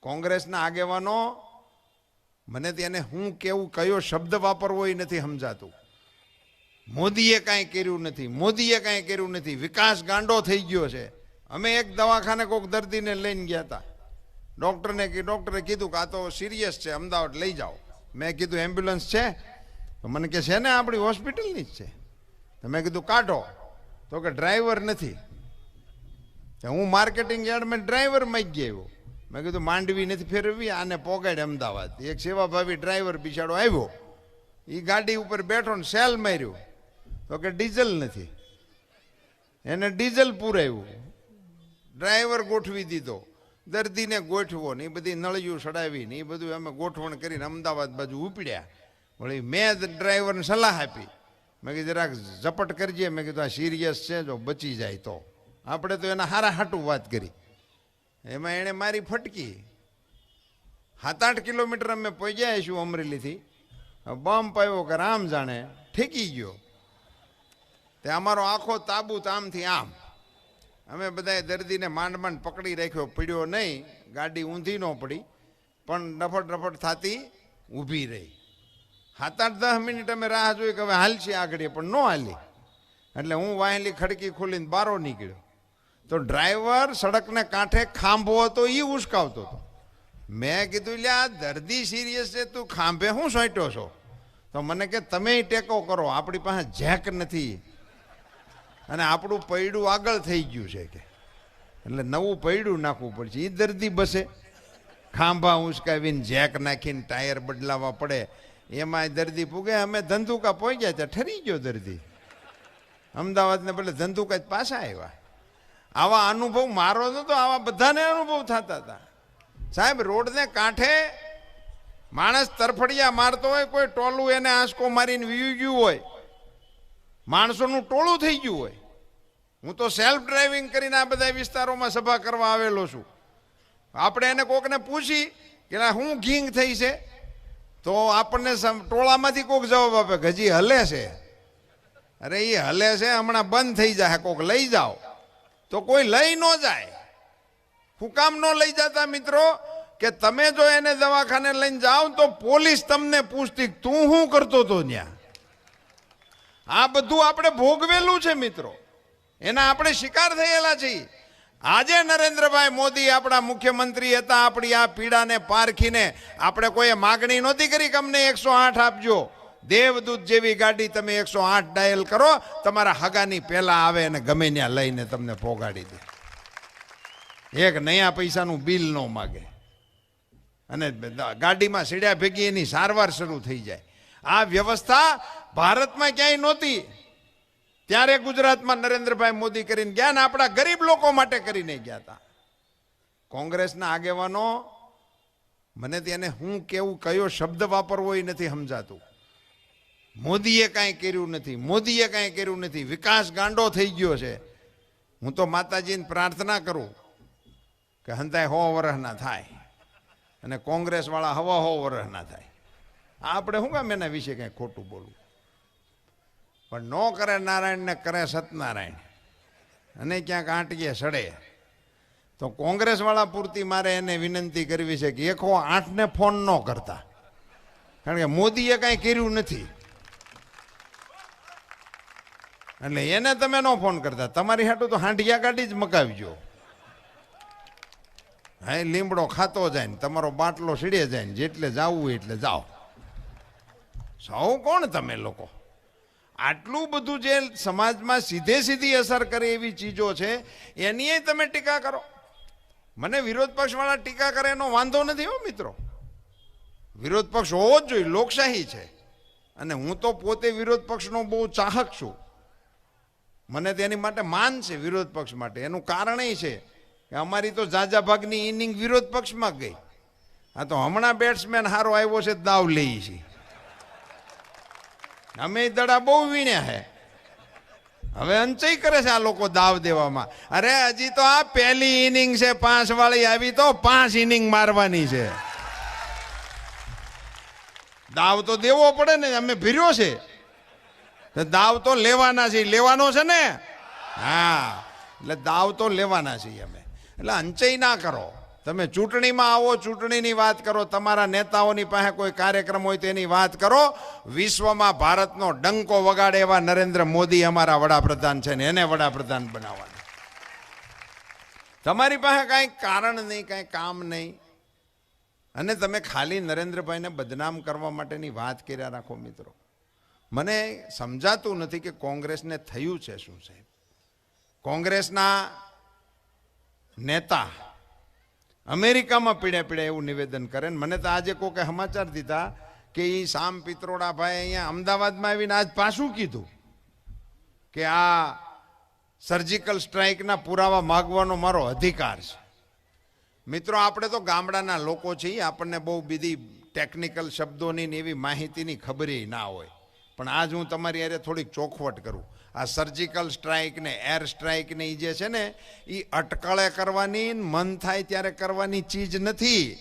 કોંગ્રેસના આગેવાનો, મને તેને હું કેવું, કયો શબ્દ વાપરવો એ નથી સમજાતું. મોદીએ કાંઈ કર્યું નથી, મોદીએ કાંઈ કર્યું નથી, વિકાસ ગાંડો થઈ ગયો છે. અમે એક દવાખાને કોઈક દર્દીને લઈને ગયા હતા ડૉક્ટરને ડૉક્ટરે કીધું કે આ તો સિરિયસ છે, અમદાવાદ લઈ જાઓ. મેં કીધું, એમ્બ્યુલન્સ છે? તો મને કે, છે ને આપણી હોસ્પિટલની જ છે. તો મેં કીધું, કાઢો. તો કે, ડ્રાઈવર નથી. હું માર્કેટિંગ યાર્ડમાં ડ્રાઈવર માગી આવ્યો. મેં કીધું, માંડવી નથી ફેરવી આને પોગાડે અમદાવાદ. એક સેવાભાવી ડ્રાઈવર બિચારો આવ્યો. એ ગાડી ઉપર બેઠો ને સેલ માર્યો. તો કે ડીઝલ નથી. એને ડીઝલ પુરાવ્યું. ડ્રાઈવર ગોઠવી દીધો. દર્દીને ગોઠવો ને એ બધી નળિયું સડાવી ને એ બધું અમે ગોઠવણ કરીને અમદાવાદ બાજુ ઉપડ્યા. વળી મેં ડ્રાઈવરને સલાહ આપી. મેં કીધું, જરાક ઝપટ કરજે. મેં કીધું, આ સિરિયસ છે, જો બચી જાય તો. આપણે તો એના હારા હાટું વાત કરી. એમાં એણે મારી ફટકી. સાત આઠ કિલોમીટર અમે પહોંચ્યા છું અમરેલીથી. બમ્પ આવ્યો કે રામ જાણે ઠેકી ગયો. તે અમારો આખો તાબૂત આમથી આમ. અમે બધાએ દર્દીને માંડ માંડ પકડી રાખ્યો, પડ્યો નહીં, ગાડી ઊંધી ન પડી, પણ ડફટ ડફટ થતી ઊભી રહી. સાત આઠ દસ મિનિટ અમે રાહ જોઈ કે હવે હાલશે આગળ પણ ન હાલી. એટલે હું વાહેલી ખડકી ખોલીને બારો નીકળ્યો. તો ડ્રાઈવર સડકને કાંઠે ખાંભો હતો એ ઉસકાવતો હતો. મેં કીધું લે આ દર્દી સિરિયસ છે, તું ખાંભે શું સોંટ્યો છો? તો મને કે તમે ટેકો કરો, આપણી પાસે જેક નથી. અને આપણું પૈડું આગળ થઈ ગયું છે કે. એટલે નવું પૈડું નાખવું પડશે. એ દર્દી બસે. ખાંભા ઉંચકાવીને જેક નાખીને ટાયર બદલાવવા પડે. એમાંય દર્દી પૂગે. અમે ધંધુકા પહોંચ્યા ત્યાં. ઠરી ગયો દર્દી. અમદાવાદને બદલે ધંધુકા જ પાછા આવ્યા. આવા અનુભવ મારો નતો આવા બધાને અનુભવ થતા હતા. સાહેબ, રોડને કાંઠે માણસ તરફડિયા મારતો હોય, કોઈ ટોલું એને આંસકો મારીને વીયું ગયું હોય, માણસોનું ટોળું થઈ ગયું હોય. હું તો સેલ્ફ ડ્રાઇવિંગ કરીને આ બધા વિસ્તારોમાં સભા કરવા આવેલો છું. આપણે એને કોકને પૂછી કે શું ઘીંગ થઈ છે? તો આપણને ટોળામાંથી કોક જવાબ આપે હજી હલે છે. અરે એ હલે છે, હમણાં બંધ થઈ જાય કોક લઈ જાઓ. તો કોઈ લઈ ન જાય. હું કામ ન લઈ જતા મિત્રો, કે તમે જો એને દવાખાને લઈને જાઓ તો પોલીસ તમને પૂછતી તું શું કરતો હતો ત્યાં આ બધું આપણે ભોગવેલું છે મિત્રો. એના આપણે શિકાર થયેલા છીએ. આજે નરેન્દ્રભાઈ મોદી આપણા મુખ્યમંત્રી હતા, આપણી આ પીડાને પારખીને આપણે કોઈએ માગણી નહોતી કરી કે અમને એકસો આઠ આપજો. દેવદૂત જેવી ગાડી તમે એકસો આઠ ડાયલ કરો, તમારા હગાની પહેલા આવે અને ગમે ત્યાં લઈને તમને પોગાડી દે. એક નયા પૈસાનું બિલ ન માગે. અને ગાડીમાં સીડ્યા ભેગી એની સારવાર શરૂ થઈ જાય. આ વ્યવસ્થા ભારતમાં ક્યાંય નહોતી. ત્યારે ગુજરાતમાં નરેન્દ્રભાઈ મોદી કરીને ગયા ને આપણા ગરીબ લોકો માટે કરીને ગયા હતા કોંગ્રેસના આગેવાનો, મને તેને હું કેવું કયો શબ્દ વાપરવો એ નથી સમજાતું. મોદીએ કાંઈ કર્યું નથી, મોદીએ કાંઈ કર્યું નથી, વિકાસ ગાંડો થઈ ગયો છે. હું તો માતાજીને પ્રાર્થના કરું કે હંતાય હો વરસના થાય અને કોંગ્રેસવાળા હવા હો વરસના થાય. આ આપણે શું કામ એના વિશે કંઈ ખોટું બોલવું? પણ ન કરે નારાયણને કરે સત્યનારાયણ. અને ક્યાંક આંટીએ સડે. તો કોંગ્રેસવાળા પૂરતી મારે એને વિનંતી કરવી છે કે એકો આઠને ફોન ન કરતા. કારણ કે મોદીએ કાંઈ કર્યું નથી. એટલે એને તમે ન ફોન કરતા. તમારી હાટું તો હાંડિયા ગાડી જ મકાવજો હા, લીમડો ખાતો જાય ને, તમારો બાટલો સીડે જાય ને, જેટલે જાવું એટલે જાઓ. સૌ કોણ તમે લોકો? આટલું બધું જે સમાજમાં સીધે સીધી અસર કરે એવી ચીજો છે એની તમે ટીકા કરો. મને વિરોધ પક્ષવાળા ટીકા કરે એનો વાંધો નથી હો, મિત્રો. વિરોધ પક્ષ હોવો જ જોઈએ, લોકશાહી છે. અને હું તો પોતે વિરોધ પક્ષનો બહુ ચાહક છું. મને તેની માટે માન છે વિરોધ પક્ષ માટે. એનું કારણ એ છે કે અમારી તો ઝાઝા ભાગની ઇનિંગ વિરોધ પક્ષમાં ગઈ. હા તો હમણાં બેટ્સમેન હારો આવ્યો છે, દાવ લે છે. અમે દડા બહુ વીણ્યા હે. હવે અંચય કરે છે આ લોકો દાવ દેવામાં. અરે હજી તો આ પહેલી ઇનિંગ છે, પાંચ વાળી આવી તો પાંચ ઇનિંગ મારવાની છે. દાવ તો દેવો પડે ને, અમે ભીર્યો છે. દાવ તો લેવાના છે લેવાનો છે ને? હા, એટલે દાવ તો લેવાના છીએ અમે. એટલે અંચય ના કરો. તમે ચૂંટણીમાં આવો, ચૂંટણીની વાત કરો, તમારા નેતાઓની પાસે કોઈ કાર્યક્રમ હોય તેની વાત કરો. વિશ્વમાં ભારતનો ડંકો વગાડે એવા નરેન્દ્ર મોદી અમારા વડાપ્રધાન છે ને, એને વડાપ્રધાન બનાવવાના. તમારી પાસે કાંઈ કારણ નહીં, કાંઈ કામ નહીં. અને તમે ખાલી નરેન્દ્રભાઈને બદનામ કરવા માટેની વાત કર્યા રાખો મિત્રો. મને સમજાતું નથી કે કોંગ્રેસને થયું છે શું, સાહેબ. કોંગ્રેસના નેતા અમેરિકામાં પીડે પીડે એવું નિવેદન કરે ને મને તો આજે કોકે સમાચાર દીધા કે એ શામ પિત્રોડાભાઈ અહીંયા અમદાવાદમાં આવીને આજ પાછું કીધું કે આ સર્જિકલ સ્ટ્રાઇકના પુરાવા માગવાનો મારો અધિકાર છે. મિત્રો, આપણે તો ગામડાના લોકો છીએ, આપણને બહુ બીજી ટેકનિકલ શબ્દોની ને એવી માહિતીની ખબર ના હોય. પણ આજ હું તમારી અરે થોડીક ચોખવટ કરું. આ સર્જિકલ સ્ટ્રાઇક ને એર સ્ટ્રાઇક ને એ જે છે ને એ અટકળે કરવાની મન થાય ત્યારે કરવાની ચીજ નથી.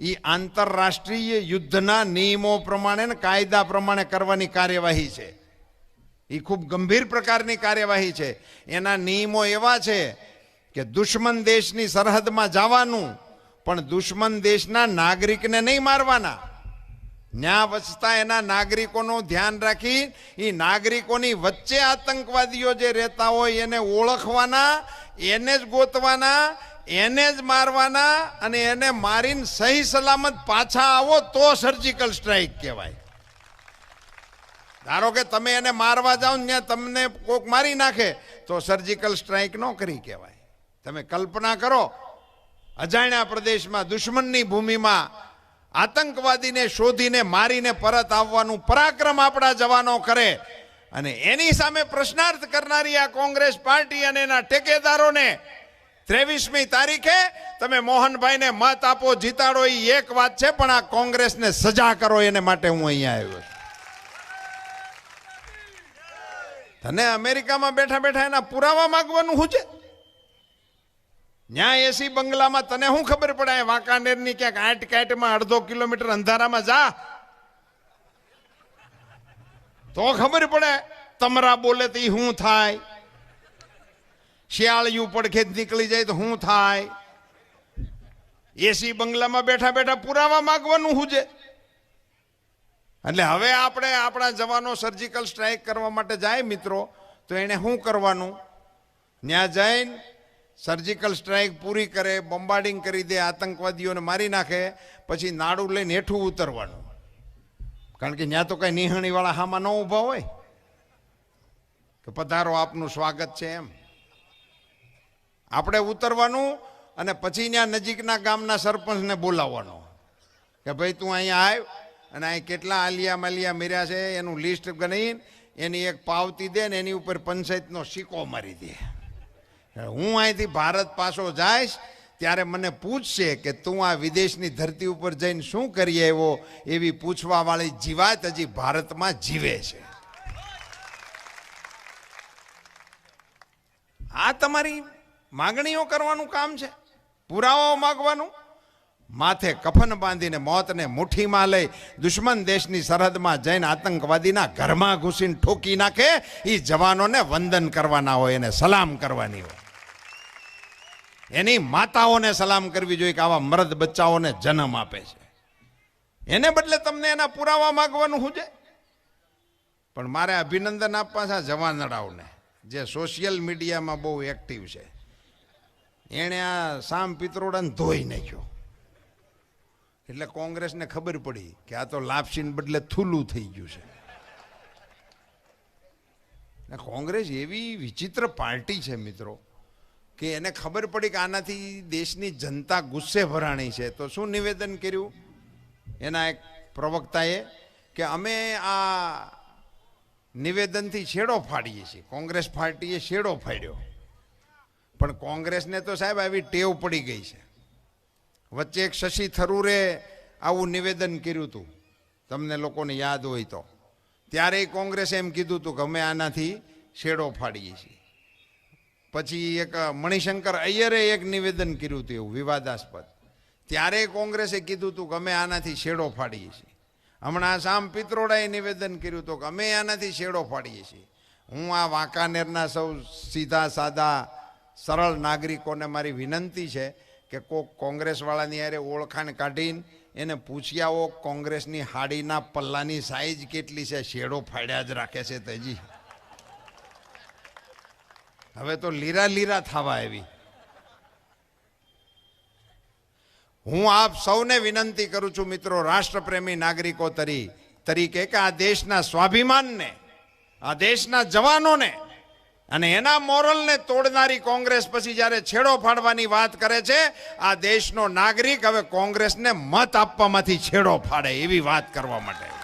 એ આંતરરાષ્ટ્રીય યુદ્ધના નિયમો પ્રમાણે ને કાયદા પ્રમાણે કરવાની કાર્યવાહી છે. એ ખૂબ ગંભીર પ્રકારની કાર્યવાહી છે. એના નિયમો એવા છે કે દુશ્મન દેશની સરહદમાં જવાનું, પણ દુશ્મન દેશના નાગરિકને નહીં મારવાના. ન્યા વસતા એના નાગરિકોનું ધ્યાન રાખી એ નાગરિકોની વચ્ચે આતંકવાદીઓ જે રહેતા હોય એને ઓળખવાના, એને જ ગોતવાના, એને જ મારવાના અને એને મારીને સહી સલામત પાછા આવો તો સર્જિકલ સ્ટ્રાઇક કહેવાય. ધારો કે તમે એને મારવા જાઓ ને તમને કોક મારી નાખે, તો સર્જિકલ સ્ટ્રાઇક ન કરી કહેવાય. તમે કલ્પના કરો, અજાણ્યા પ્રદેશમાં, દુશ્મનની ભૂમિમાં આતંકવાદીને શોધીને મારીને પરત આવવાનું પરાક્રમ આપણા જવાનો કરે. અને એની સામે પ્રશ્નાર્થ કરનારી આ કોંગ્રેસ પાર્ટી અને એના ટેકેદારોને ત્રેવીસમી તારીખે તમે મોહનભાઈને મત આપો, જીતાડો એ એક વાત છે, પણ આ કોંગ્રેસને સજા કરો, એને માટે હું અહીંયા આવ્યો છું. તને અમેરિકામાં બેઠા બેઠા એના પુરાવા માંગવાનું હું છે? ન્યા એસી બંગલામાં તને શું ખબર પડે? વાંકાનેરની ક્યાંક આઠ કાટમાં અડધો કિલોમીટર અંધારામાં જા. તો ખબર પડે તમરા બોલે તો શું થાય? શિયાળિયું પડખે નીકળી જાય તો શું થાય? એસી બંગલામાં બેઠા બેઠા પુરાવા માંગવાનું છે એટલે હવે આપણે આપણા જવાનો સર્જિકલ સ્ટ્રાઇક કરવા માટે જાય મિત્રો, તો એને શું કરવાનું? ત્યાં જઈને સર્જિકલ સ્ટ્રાઇક પૂરી કરે બોમ્બાર્ડિંગ કરી દે, આતંકવાદીઓને મારી નાખે, પછી નાડું લઈને હેઠું ઉતરવાનું. કારણ કે ત્યાં તો કંઈ નિહણીવાળા હામાં ન ઊભા હોય. કે પધારો, આપનું સ્વાગત છે એમ. આપણે ઉતરવાનું અને પછી ત્યાં નજીકના ગામના સરપંચને બોલાવવાનો. કે ભાઈ, તું અહીંયા આવ અને અહીં કેટલા આલિયા માલિયા મેર્યા છે, એનું લિસ્ટ ગણીને એની એક પાવતી દે ને એની ઉપર પંચાયતનો સિક્કો મારી દે. હું અહીંથી ભારત પાછો જઈશ, ત્યારે મને પૂછશે કે તું આ વિદેશની ધરતી ઉપર જઈને શું કરી આવ્યો? એવી પૂછવાવાળી જીવાત હજી ભારતમાં જીવે છે. આ તમારી માગણીઓ કરવાનું કામ છે? પુરાવાઓ માગવાનું? માથે કફન બાંધીને મોતને મુઠ્ઠીમાં લઈ દુશ્મન દેશની સરહદમાં જઈને આતંકવાદીના ઘરમાં ઘૂસીને ઠોકી નાખે એ જવાનોને વંદન કરવાના હોય, એને સલામ કરવાની હોય. એની માતાઓને સલામ કરવી જોઈએ કે આવા મરદ બચ્ચાઓને જન્મ આપે છે. એને બદલે તમને એના પુરાવા માગવાનું હું છે? પણ મારે અભિનંદન આપવા છે જવાનડાઓને જે સોશિયલ મીડિયામાં બહુ એક્ટિવ છે. એણે આ સામ પિત્રોડાને ધોઈ નાખ્યો. એટલે કોંગ્રેસને ખબર પડી કે આ તો લાપસીને બદલે થૂલું થઈ ગયું છે. કોંગ્રેસ એવી વિચિત્ર પાર્ટી છે મિત્રો. કે એને ખબર પડી કે આનાથી દેશની જનતા ગુસ્સે ભરાણી છે. તો શું નિવેદન કર્યું? એના એક પ્રવક્તાએ કે અમે આ નિવેદનથી છેડો ફાડીએ છીએ. કોંગ્રેસ પાર્ટીએ છેડો ફાડ્યો. પણ કોંગ્રેસને તો સાહેબ આવી ટેવ પડી ગઈ છે. વચ્ચે એક શશી થરૂરે આવું નિવેદન કર્યું હતું. તમને લોકોને યાદ હોય તો. ત્યારે કોંગ્રેસે એમ કીધું હતું કે અમે આનાથી શેડો ફાડીએ છીએ. પછી એક મણિશંકર અય્યરે એક નિવેદન કર્યું હતું એવું, વિવાદાસ્પદ. ત્યારે કોંગ્રેસે કીધું હતું કે અમે આનાથી શેડો ફાડીએ છીએ. હમણાં શામ પિત્રોડાએ નિવેદન કર્યું હતું કે અમે આનાથી શેડો ફાડીએ છીએ. હું આ વાંકાનેરના સૌ સીધા સાદા સરળ નાગરિકોને મારી વિનંતી છે કે કોક કોંગ્રેસવાળાની યારે ઓળખાણ કાઢીને એને પૂછ્યા કોંગ્રેસની હાડીના પલ્લાની સાઈઝ કેટલી છે શેડો ફાડ્યા જ રાખે છે તેજી. હવે તો લીરા લીરા થવા આવી હું આપ સૌને વિનંતી કરું છું મિત્રો, રાષ્ટ્રપ્રેમી નાગરિકો તરી તરીકે કે આ દેશના સ્વાભિમાનને, આ દેશના જવાનોને અને એના મોરલને તોડનારી કોંગ્રેસ પછી જ્યારે છેડો ફાડવાની વાત કરે છે, આ દેશનો નાગરિક હવે કોંગ્રેસને મત આપવામાંથી છેડો ફાડે એવી વાત કરવા માટે.